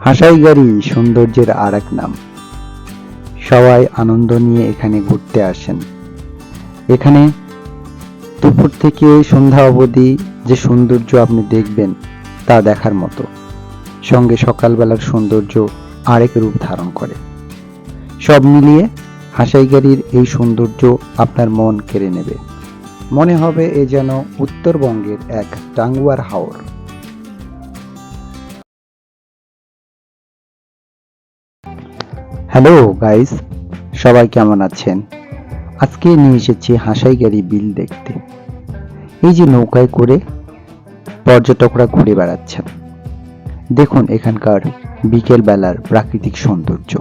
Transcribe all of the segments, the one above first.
হাসাই গাড়ি সৌন্দর্যের আর এক নাম। সবাই আনন্দ নিয়ে এখানে ঘুরতে আসেন। এখানে দুপুর থেকে সন্ধ্যা অবধি যে সৌন্দর্য আপনি দেখবেন, তা দেখার মতো। সঙ্গে সকালবেলার সৌন্দর্য আরেক রূপ ধারণ করে। সব মিলিয়ে হাসাইগাড়ির এই সৌন্দর্য আপনার মন কেড়ে নেবে। মনে হবে এ যেন উত্তরবঙ্গের এক টাঙ্গুয়ার হাওর। হ্যালো গাইস, সবাই কেমন আছেন? আজকে নিয়ে এসেছি হাসাইগাড়ি বিল দেখতে। এই যে নৌকায় করে পর্যটকরা ঘুরে বেড়াচ্ছেন। দেখুন এখানকার বিকেল বেলার প্রাকৃতিক সৌন্দর্য।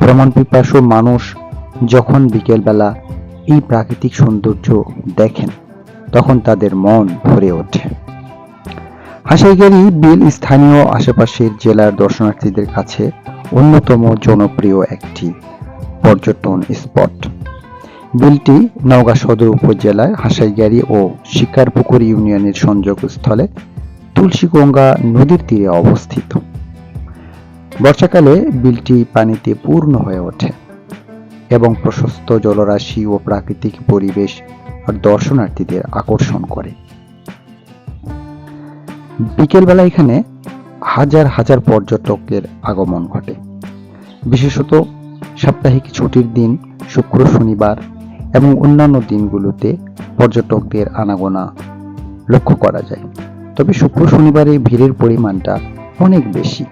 ভ্রমণ পিপাসু মানুষ যখন বিকেলবেলা এই প্রাকৃতিক সৌন্দর্য দেখেন, তখন তাদের মন ভরে ওঠে। হাসাইগাড়ি বিল স্থানীয় আশেপাশের জেলার দর্শনার্থীদের কাছে অন্যতম জনপ্রিয় একটি পর্যটন স্পট। বিলটি নওগাঁ সদর উপজেলায় হাসাইগাড়ি ও শিকারপুকুর ইউনিয়নের সংযোগস্থলে তুলসীগঙ্গা নদীর তীরে অবস্থিত। বর্ষাকালে বিলটি পানিতে পূর্ণ হয়ে ওঠে এবং প্রশস্ত জলরাশি ও প্রাকৃতিক পরিবেশ দর্শনার্থীদের আকর্ষণ করে। বিকেলবেলা এখানে হাজার হাজার পর্যটকের আগমন ঘটে। বিশেষত সাপ্তাহিক ছুটির দিন শুক্র, শনিবার এবং অন্যান্য দিনগুলোতে পর্যটকদের আনাগোনা লক্ষ্য করা যায়। তবে শুক্র শনিবারে ভিড়ের পরিমাণটা অনেক বেশি।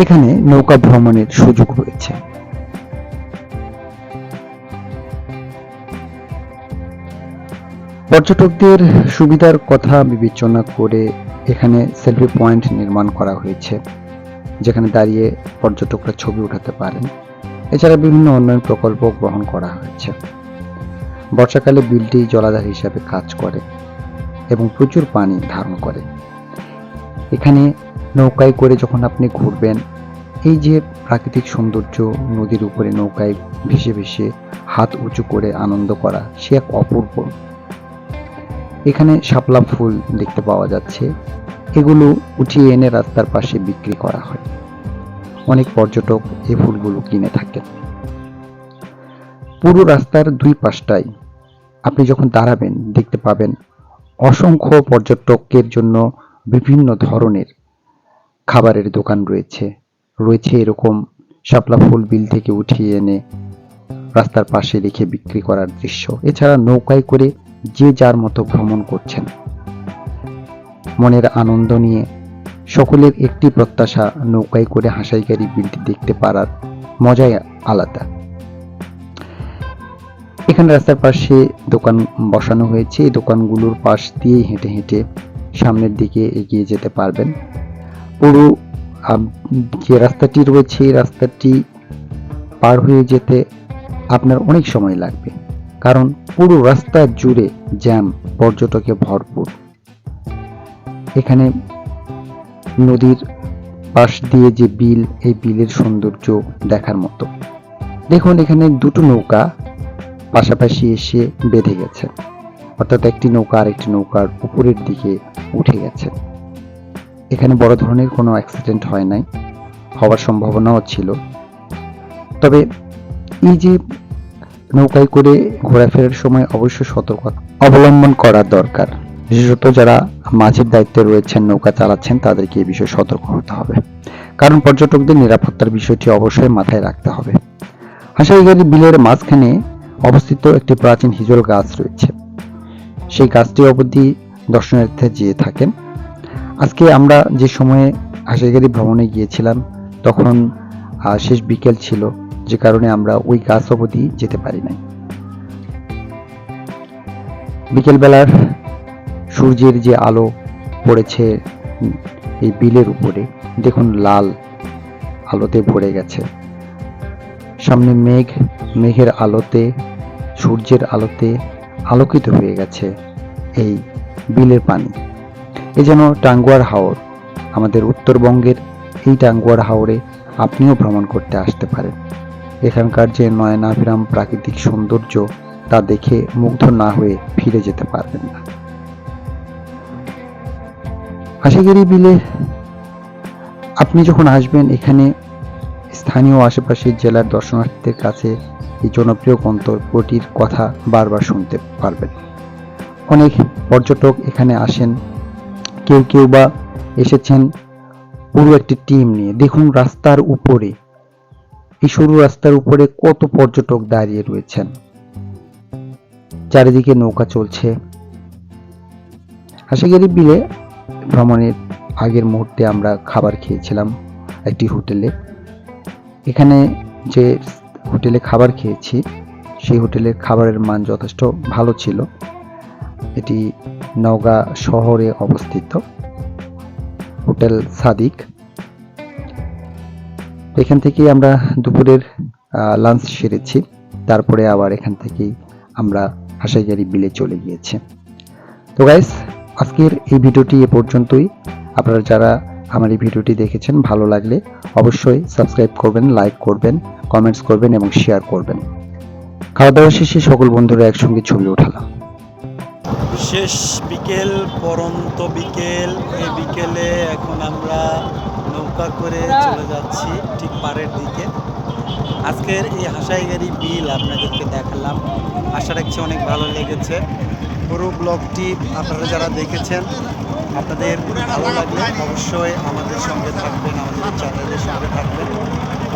এখানে নৌকা ভ্রমণের সুযোগ রয়েছে। পর্যটকদের সুবিধার কথা বিবেচনা করে এখানে সেলফি পয়েন্ট নির্মাণ করা হয়েছে, যেখানে দাঁড়িয়ে পর্যটকরা ছবি উঠাতে পারেন। এছাড়া বিভিন্ন উন্নয়ন প্রকল্প গ্রহণ করা হয়েছে। বর্ষাকালে বিলটি জলাধার হিসাবে কাজ করে এবং প্রচুর পানি ধারণ করে। এখানে নৌকায় করে যখন আপনি ঘুরবেন, এই যে প্রাকৃতিক সৌন্দর্য নদীর উপরে নৌকায় ভেসে ভেসে হাত উঁচু করে আনন্দ করা, সে এক অপূর্ব এখানে শাপলা ফুল দেখতে পাওয়া যাচ্ছে। এগুলো উঠিয়ে এনে রাস্তার পাশে বিক্রি করা হয়। অনেক পর্যটক এই ফুলগুলো কিনে থাকেন। পুরো রাস্তার দুই পাশটাই আপনি যখন দাঁড়াবেন, দেখতে পাবেন অসংখ্য পর্যটকের জন্য বিভিন্ন ধরনের খাবারের দোকান রয়েছে। রয়েছে এরকম শাপলা ফুল বিল থেকে উঠিয়ে এনে রাস্তার পাশে রেখে বিক্রি করার দৃশ্য। এছাড়া নৌকায় করে যে যার মতো ভ্রমণ করছেন। মনের আনন্দ নিয়ে সকলের একটি প্রত্যাশা নৌকায় করে হাসাইগাড়ি বিলটি দেখতে পারার মজাই আলাদা। এখানে রাস্তার পাশে দোকান বসানো হয়েছে। এই দোকানগুলোর পাশ দিয়ে হেঁটে হেঁটে সামনের দিকে এগিয়ে যেতে পারবেন। পুরো যে রাস্তাটি রয়েছে, এই রাস্তাটি পার হয়ে যেতে আপনার অনেক সময় লাগবে। কারণ পুরো রাস্তা জুড়ে জ্যাম পর্যটকে ভরপুর। এখানে নদীর পাশ দিয়ে যে বিল, এই বিলের সৌন্দর্য দেখার মতো। দেখুন, এখানে দুটো নৌকা পাশাপাশি এসে বেঁধে গেছে। অর্থাৎ একটি নৌকা আর একটি নৌকার উপরের দিকে উঠে গেছে। এখানে বড় ধরনের কোনো অ্যাক্সিডেন্ট হয় নাই, হওয়ার সম্ভাবনাও ছিল। তবে এই যে নৌকায় করে ঘোরাফেরার সময় অবশ্য সতর্কতা অবলম্বন করা দরকার। বিশেষত যারা মাঝের দায়িত্বে রয়েছেন, নৌকা চালাচ্ছেন, তাদেরকে এই বিষয়ে সতর্ক হতে হবে। কারণ পর্যটকদের নিরাপত্তার বিষয়টি অবশ্যই মাথায় রাখতে হবে। হাসাইগাড়ি বিলের মাঝখানে অবস্থিত একটি প্রাচীন হিজল গাছ রয়েছে। সেই গাছটি অবধি দর্শনার্থী যেয়ে থাকেন। আজকে আমরা যে সময়ে হাসাইগাড়ি ভ্রমণে গিয়েছিলাম, তখন শেষ বিকেল ছিল। যে কারণে আমরা ওই গাছ অবধি যেতে পারি নাই। বিকেলবেলার সূর্যের যে আলো পড়েছে এই বিলের উপরে, দেখুন লাল আলোতে ভরে গেছে। সামনে মেঘ, মেঘের আলোতে, সূর্যের আলোতে আলোকিত হয়ে গেছে এই বিলের পানি। এ যেন টাঙ্গুয়ার হাওর, আমাদের উত্তরবঙ্গের এই টাঙ্গুয়ার হাওরে আপনিও ভ্রমণ করতে আসতে পারেন। এখানকার যে নয়নাভিরাম প্রাকৃতিক সৌন্দর্য, তা দেখে মুগ্ধ না হয়ে ফিরে যেতে পারবেন না। হাসিগিরি বিলে আপনি যখন আসবেন, এখানে স্থানীয় আশেপাশের জেলার দর্শনার্থীদের কাছে এই জনপ্রিয় গন্তব্যটির কথা বারবার শুনতে পারবেন। অনেক পর্যটক এখানে আসেন, কেউ কেউ বা এসেছেন পুরো একটি টিম নিয়ে। দেখুন, রাস্তার উপরে এই সরু রাস্তার উপরে কত পর্যটক দাঁড়িয়ে রয়েছেন। চারিদিকে নৌকা চলছে। আশাগিরি বিলে ভ্রমণের আগের মুহূর্তে আমরা খাবার খেয়েছিলাম একটি হোটেলে। এখানে যে হোটেলে খাবার খেয়েছি, সেই হোটেলের খাবারের মান যথেষ্ট ভালো ছিল। এটি নওগাঁ শহরে অবস্থিত। হোটেল সাদিক। এখান থেকেই আমরা দুপুরের লাঞ্চ সেরেছি। তারপরে আবার এখান থেকেই আমরা হাসাইজারি বিলে চলে গিয়েছি। তো গাইস আজকের এই ভিডিওটি এ পর্যন্তই। আপনারা যারা আমার এই ভিডিওটি দেখেছেন, ভালো লাগলে অবশ্যই সাবস্ক্রাইব করবেন লাইক করবেন কমেন্টস করবেন এবং শেয়ার করবেন। খাওয়া দাওয়া শেষে সকল বন্ধুরা একসঙ্গে ছবি ওঠালাম। শেষ বিকেল, পরন্ত বিকেল। এই বিকেলে এখন আমরা নৌকা করে চলে যাচ্ছি ঠিক পাড়ের দিকে। আজকের এই হাসাইগাড়ি বিল আপনাদেরকে দেখালাম। আশা রাখছি অনেক ভালো লেগেছে। পুরো ব্লগটি আপনারা যারা দেখেছেন, আপনাদের ভালো লাগলে অবশ্যই আমাদের সঙ্গে থাকবেন, আমাদের চ্যানেলের সঙ্গে থাকবেন।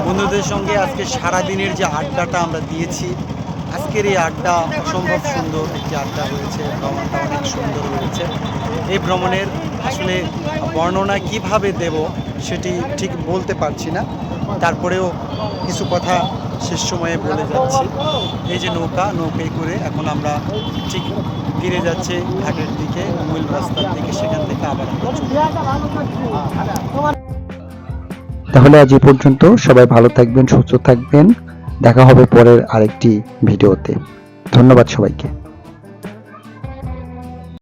বন্ধুদের সঙ্গে আজকে সারাদিনের যে আড্ডাটা আমরা দিয়েছি আজকের এই আড্ডা অসম্ভব সুন্দর একটি আড্ডা হয়েছে, ভ্রমণটা অনেক সুন্দর হয়েছে। এই ভ্রমণের আসলে বর্ণনা কীভাবে দেব সেটি ঠিক বলতে পারছি না। তারপরেও কিছু কথা শেষ সময়ে বলে যাচ্ছি। এই যে নৌকা, নৌকায় করে এখন আমরা ঠিক ফিরে যাচ্ছে ঘাটের দিকে, মূল রাস্তার দিকে, সেখান থেকে আবার। তাহলে আজ এই পর্যন্ত সবাই ভালো থাকবেন, সুস্থ থাকবেন। দেখা হবে পরের আরেকটি ভিডিওতে। ধন্যবাদ সবাইকে।